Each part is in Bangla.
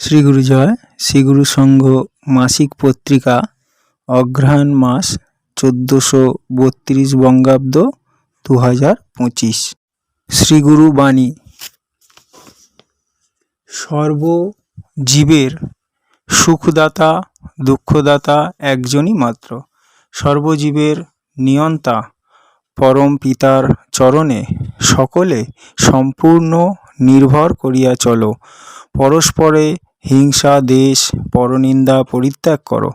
শ্রীগুরু জয় শ্রীগুরু সংঘ মাসিক পত্রিকা, অঘ্রাণ মাস চোদ্দোশো বত্রিশ বঙ্গাব্দ দু হাজার পঁচিশ শ্রীগুরু বাণী। সর্বজীবের সুখদাতা, দুঃখদাতা একজনই মাত্র। সর্বজীবের নিয়ন্তা, পরম পিতার চরণে সকলে সম্পূর্ণ নির্ভর করিয়া চলো। পরস্পরে হিংসা, দেশ, পরনিন্দা পরিত্যাগ করো।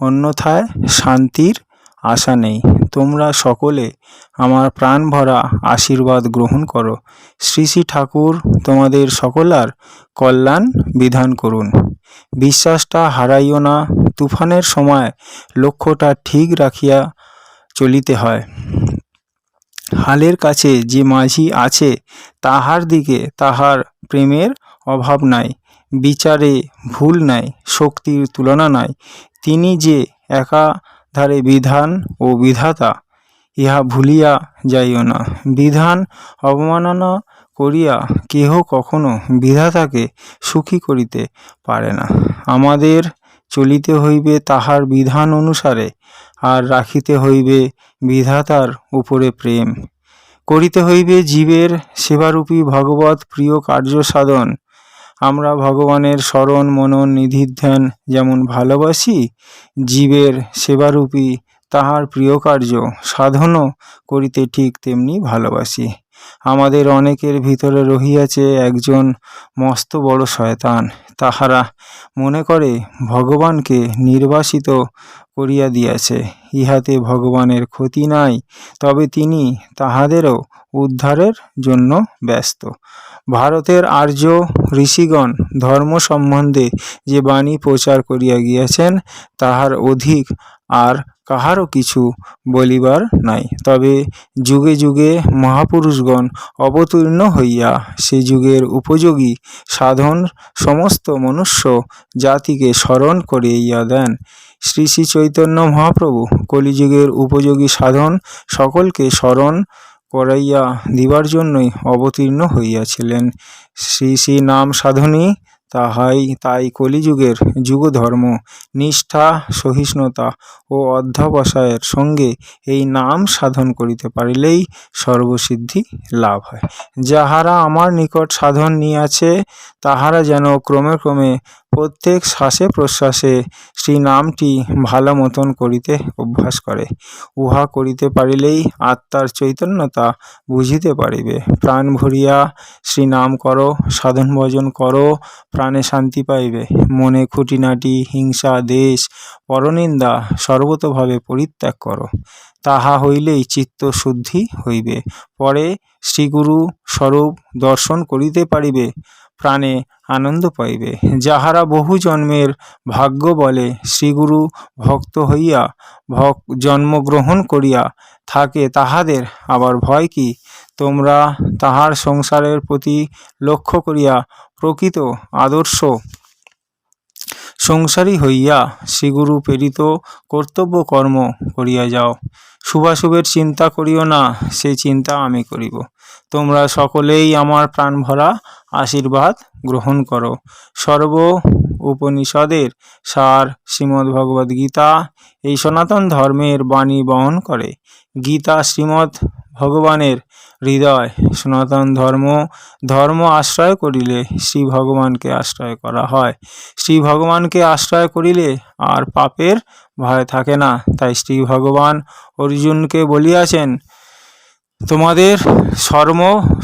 অন্যথায় শান্তির আশা নেই। তোমরা সকলে আমার প্রাণ ভরা আশীর্বাদ গ্রহণ করো। শ্রী শ্রী ঠাকুর, তোমাদের সকলার কল্যাণ বিধান করুন। বিশ্বাসটা হারাইও না। তুফানের সময় লক্ষ্যটা ঠিক রাখিয়া চলিতে হয়। হালের কাছে যে মাঝি আছে, তাহার দিকে তাহার প্রেমের অভাব নাই। বিচারে ভুল নাই, শক্তির তুলনা নাই। তিনি যে একাধারে বিধান ও বিধাতা, ইহা ভুলিয়া যাইও না। বিধান অবমাননা করিয়া কেহ কখনো বিধাতাকে সুখী করিতে পারে না। আমাদের চলিতে হইবে তাহার বিধান অনুসারে, আর রাখিতে হইবে বিধাতার উপরে প্রেম। করিতে হইবে জীবের সেবারূপী ভগবৎ প্রিয় কার্য সাধন আমরা ভগবানের স্মরণ মনন নিধিধ্যান যেমন ভালোবাসি জীবের সেবারূপী তাহার প্রিয় কার্য সাধনও করিতে ঠিক তেমনি ভালোবাসি। আমাদের অনেকের ভিতরে রহিয়াছে একজন মস্ত বড় শয়তান। তাহারা মনে করে ভগবানকে নির্বাসিত করিয়া দিয়াছে। ইহাতে ভগবানের ক্ষতি নাই, তবে তিনি তাহাদেরও উদ্ধারের জন্য ব্যস্ত। ভারতের আর্য ঋষিগণ ধর্ম সম্বন্ধে যে বাণী প্রচার করিয়া গিয়াছেন, তাহার অধিক আর কাহারও কিছু বলিবার নাই। তবে যুগে যুগে মহাপুরুষগণ অবতীর্ণ হইয়া সে যুগের উপযোগী সাধন সমস্ত মনুষ্য জাতিকে স্মরণ করিয়া দেন। শ্রী শ্রী চৈতন্য মহাপ্রভু কলিযুগের উপযোগী সাধন সকলকে স্মরণ করাইয়া দিবার জন্যই অবতীর্ণ হইয়াছিলেন। শ্রী শ্রী নাম সাধনই তাহাই তাই কলিযুগের যুগধর্ম, নিষ্ঠা, সহিষ্ণুতা ও অধ্যবসায়ের সঙ্গে এই নাম সাধন করিতে পারিলেই সর্বসিদ্ধি লাভ হয়। যাহারা আমার নিকট সাধন নিয়াছে, তাহারা যেন ক্রমে ক্রমে প্রত্যেক শ্বাসে প্রশ্বাসে শ্রী নামটি ভালো মতন করিতে অভ্যাস করে। উহা করিতে পারিলেই আত্মার চৈতন্যতা বুঝিতে পারিবে। প্রাণ ভরিয়া শ্রী নাম করো, সাধন ভজন করো, প্রাণে শান্তি পাইবে। মনে খুঁটিনাটি, হিংসা, দেশ, পরনিন্দা সর্বতোভাবে পরিত্যাগ করো। তাহা হইলেই চিত্ত শুদ্ধি হইবে। পরে শ্রীগুরু স্বরূপ দর্শন করিতে পারিবে। প্রাণে আনন্দ পাইবে। যাহারা বহু জন্মের ভাগ্য বলে, শ্রীগুরু ভক্ত হইয়া, ভক জন্মগ্রহণ করিয়া থাকে, তাহাদের আবার ভয় কি? তোমরা তাহার সংসারের প্রতি লক্ষ্য করিয়া প্রকৃত আদর্শ সংসারী হইয়া শ্রীগুরু প্রেরিত কর্তব্য কর্ম করিয়া যাও। শুভাশুভের চিন্তা করিও না, সে চিন্তা আমি করিব। তোমরা সকলেই আমার প্রাণ ভরা আশীর্বাদ গ্রহণ করো। সর্ব উপনিষদের সার শ্রীমদ্ ভগবদ গীতা এই সনাতন ধর্মের বাণী বহন করে। গীতা শ্রীমদ্ ভগবানের হৃদয় সনাতন ধর্ম ধর্ম আশ্রয় করিলে শ্রী ভগবানকে আশ্রয় করা হয়। শ্রী ভগবানকে আশ্রয় করিলে আর পাপের ভয় থাকে না। তাই শ্রী ভগবান অর্জুনকে বলিয়াছেন তোমাদের সর্ম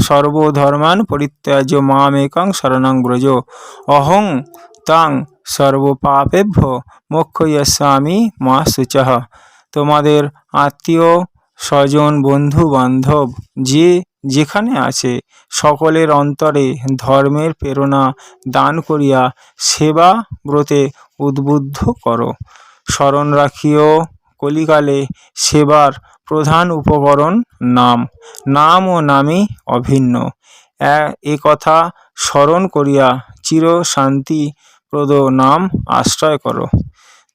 সর্বধর্মান পরিত্যাজ্য মামেকং শরণং ব্রজ। অহং তাং সর্বপাপেভ্য মোক্ষয়স্বামী মা শুচহ তোমাদের আত্মীয়, স্বজন, বন্ধু, বান্ধব, যে যেখানে আছে, সকলের অন্তরে ধর্মের প্রেরণা দান করিয়া সেবা ব্রতে উদ্বুদ্ধ করো। স্মরণ রাখিও, কলিকালে সেবার প্রধান উপকরণ নাম। নাম ও নামই অভিন্ন। এ কথা স্মরণ করিয়া চির শান্তিপ্রদ নাম আশ্রয় করো।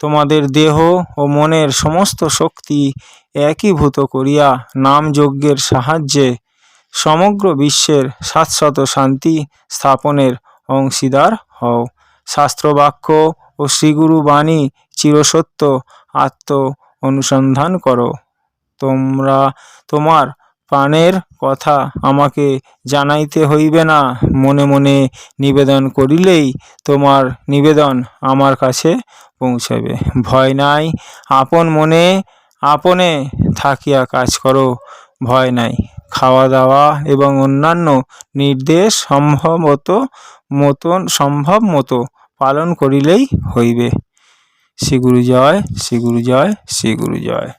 তোমাদের দেহ ও মনের সমস্ত শক্তি একীভূত করিয়া নাম যজ্ঞের সাহায্যে সমগ্র বিশ্বের শাশ্বত শান্তি স্থাপনের অংশীদার হও। শাস্ত্রবাক্য ও শ্রীগুরু বাণী চিরসত্য আত্ম অনুসন্ধান করো। তোমরা তোমার প্রাণের কথা আমাকে জানাইতে হইবে না। মনে মনে নিবেদন করিলেই তোমার নিবেদন আমার কাছে পৌঁছাবে ভয় নাই, আপন মনে আপনে থাকিয়া কাজ করো, ভয় নাই। খাওয়া দাওয়া এবং অন্যান্য নির্দেশ সম্ভবত মতন সম্ভব মতো পালন করিলেই হইবে। শ্রী গুরু জয় শ্রী গুরু জয় শ্রী গুরু জয়।